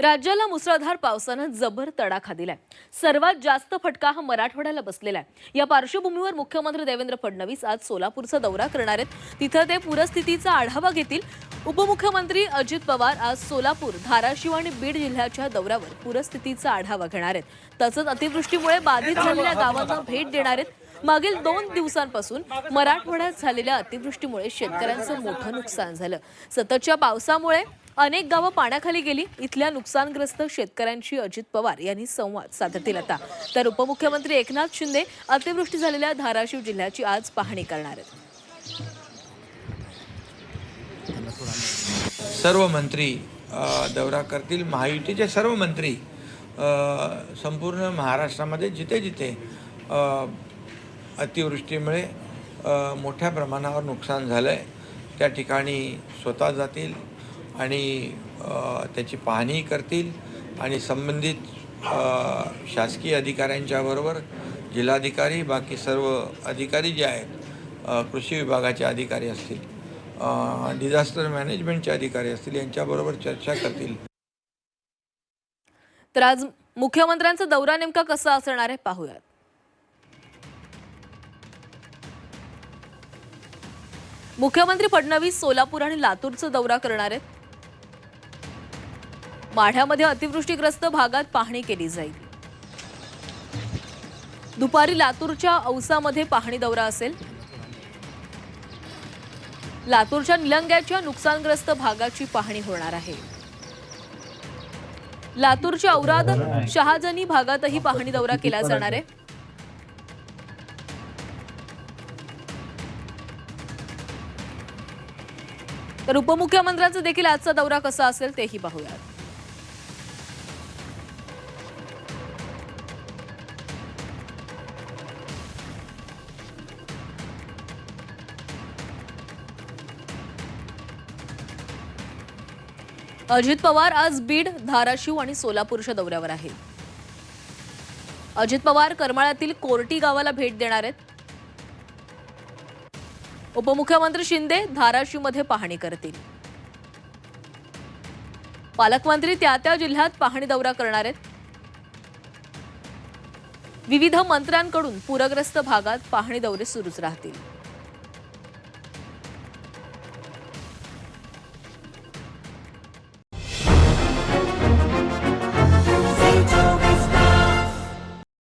राज्याला मुसळधार पावसानं जबर तडाखा दिलाय. सर्वात जास्त फटका हा मराठवाड्याला बसलेला आहे. या पार्श्वभूमीवर मुख्यमंत्री देवेंद्र फडणवीस आज सोलापूरचा दौरा करणार आहेत. तिथं ते पूरस्थितीचा आढावा घेतील. उपमुख्यमंत्री अजित पवार आज सोलापूर धाराशिव आणि बीड जिल्ह्याच्या दौऱ्यावर पूरस्थितीचा आढावा घेणार आहेत. तसंच अतिवृष्टीमुळे बाधित झालेल्या गावांना भेट देणार आहेत. मागील दोन दिवसांपासून मराठवाड्यात झालेल्या अतिवृष्टीमुळे शेतकऱ्यांचं मोठं नुकसान झालं. सततच्या पावसामुळे अनेक गावं पाण्याखाली गेली. इथल्या नुकसानग्रस्त शेतकऱ्यांशी अजित पवार यांनी संवाद साधतील आता. तर उपमुख्यमंत्री एकनाथ शिंदे अतिवृष्टी झालेल्या धाराशिव जिल्ह्याची आज पाहणी करणार आहेत. सर्व मंत्री दौरा करतील. महायुतीचे सर्व मंत्री संपूर्ण महाराष्ट्रामध्ये जिथे जिथे अतिवृष्टीमुळे मोठ्या प्रमाणावर नुकसान झालं आहे त्या ठिकाणी स्वतः जातील आणि त्याची पाहणी करतील आणि संबंधित शासकीय अधिकाऱ्यांच्याबरोबर जिल्हाधिकारी बाकी सर्व अधिकारी जे आहेत कृषी विभागाचे अधिकारी असतील डिझास्टर मॅनेजमेंटचे अधिकारी असतील यांच्याबरोबर चर्चा करतील. तर आज मुख्यमंत्र्यांचा दौरा नेमका कसा असणार आहे पाहूयात. मुख्यमंत्री फडणवीस सोलापूर आणि लातूरचा दौरा करणार आहेत. माढ्यामध्ये अतिवृष्टीग्रस्त भागात पाहणी केली जाईल. दुपारी लातूरच्या औसामध्ये पाहणी दौरा असेल. लातूरच्या निलंग्याच्या नुकसानग्रस्त भागाची पाहणी होणार आहे. लातूरच्या औराद शहाजनी भागातही पाहणी दौरा केला जाणार आहे. तर उपमुख्यमंत्र्यांचा देखील आजचा दौरा कसा असेल तेही पाहूयात. अजित पवार आज बीड धाराशिव आणि सोलापूरच्या दौऱ्यावर आहेत. अजित पवार करमाळ्यातील कोर्टी गावाला भेट देणार आहेत. उपमुख्यमंत्री शिंदे धाराशिवमध्ये पाहणी करतील. पालकमंत्री त्या त्या जिल्ह्यात पाहणी दौरा करणार आहेत. विविध मंत्र्यांकडून पूरग्रस्त भागात पाहणी दौरे सुरूच राहतील.